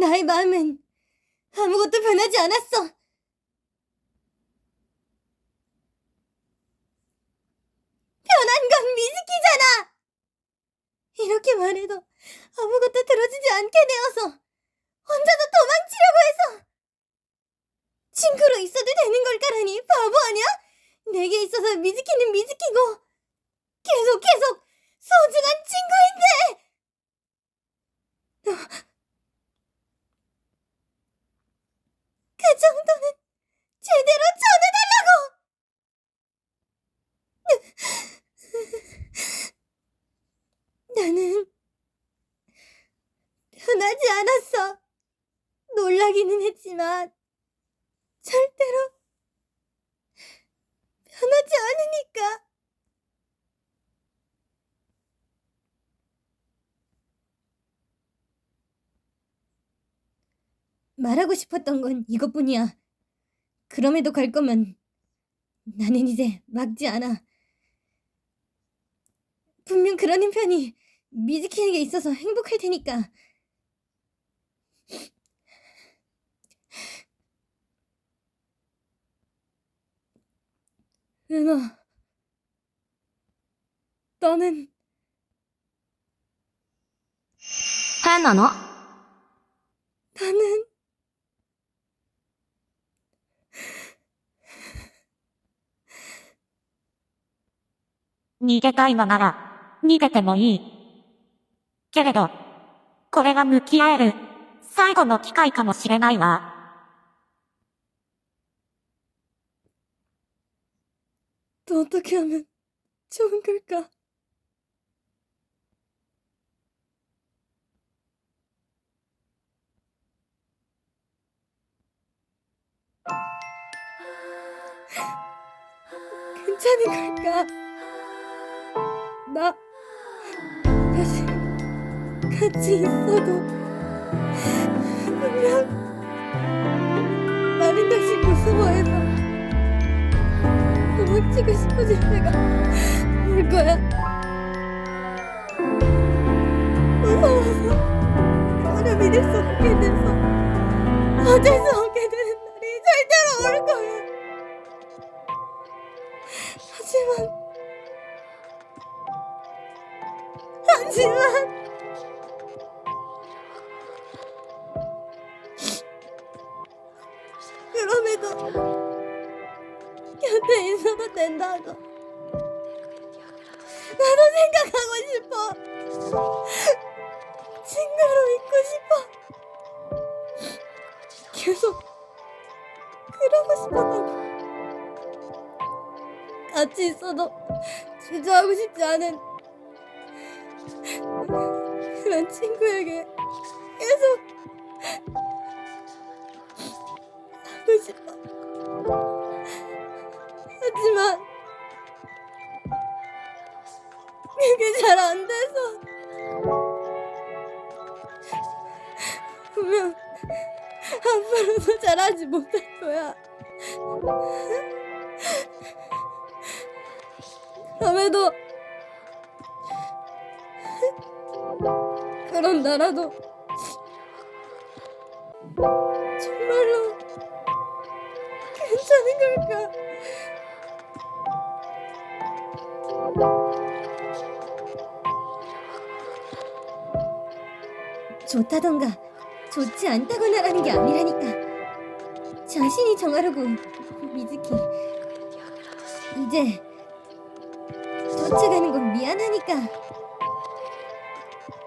나의 마음은 아무것도 변하지 않았어. 변한 건 미즈키잖아! 이렇게 말해도 아무것도 들어주지 않게 되어서 혼자서 도망치려고 해서 친구로 있어도 되는 걸까라니 바보 아니야? 내게 있어서 미즈키는 미즈키고 계속 계속 소중한 친구인데 정도는 제대로 전해달라고! 나는 변하지 않았어. 놀라기는 했지만 절대로 변하지 않으니까. 말하고 싶었던 건 이것뿐이야. 그럼에도 갈 거면 나는 이제 막지 않아. 분명 그런 인편이 미즈키에게 있어서 행복할 테니까. 은아, 너는 하나너 나는 逃げたいのなら、逃げてもいい。けれど、これが向き合える、最後の機会かもしれないわ。 또 어떻게 하면 좋은 걸까? 괜찮은 걸까? 나 다시 같이 있어도 분명 나를 다시 무서워해서 도망치고 싶어질 때가 올 거야. 무서워서 서로 믿을 수 없게 돼서 어쩔 수 없게 되는 날이 절대로 올 거야. 하지만 하지만 그럼에도 곁에 있어도 된다고. 나도 생각하고 싶어. 친구로 있고 싶어. 계속 그러고 싶었다고. 같이 있어도 주저하고 싶지 않은 그런 친구에게 계속 하고 싶어. 하지만 그게 잘 안 돼서 분명 앞으로도 잘하지 못할 거야. 그럼에도 그런 나라도 정말로 괜찮은 걸까? 좋다던가 좋지 않다거나라는 게 아니라니까. 자신이 정하라고 미즈키. 이제 쫓아가는 건 미안하니까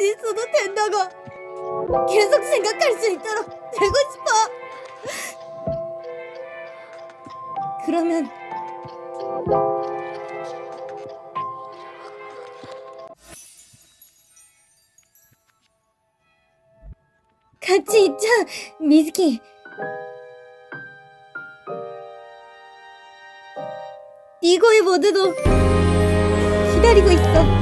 있어도 된다고 계속 생각할 수 있도록 되고 싶어 그러면 같이 있자, 미즈키. 이거의 모드도 기다리고 있어.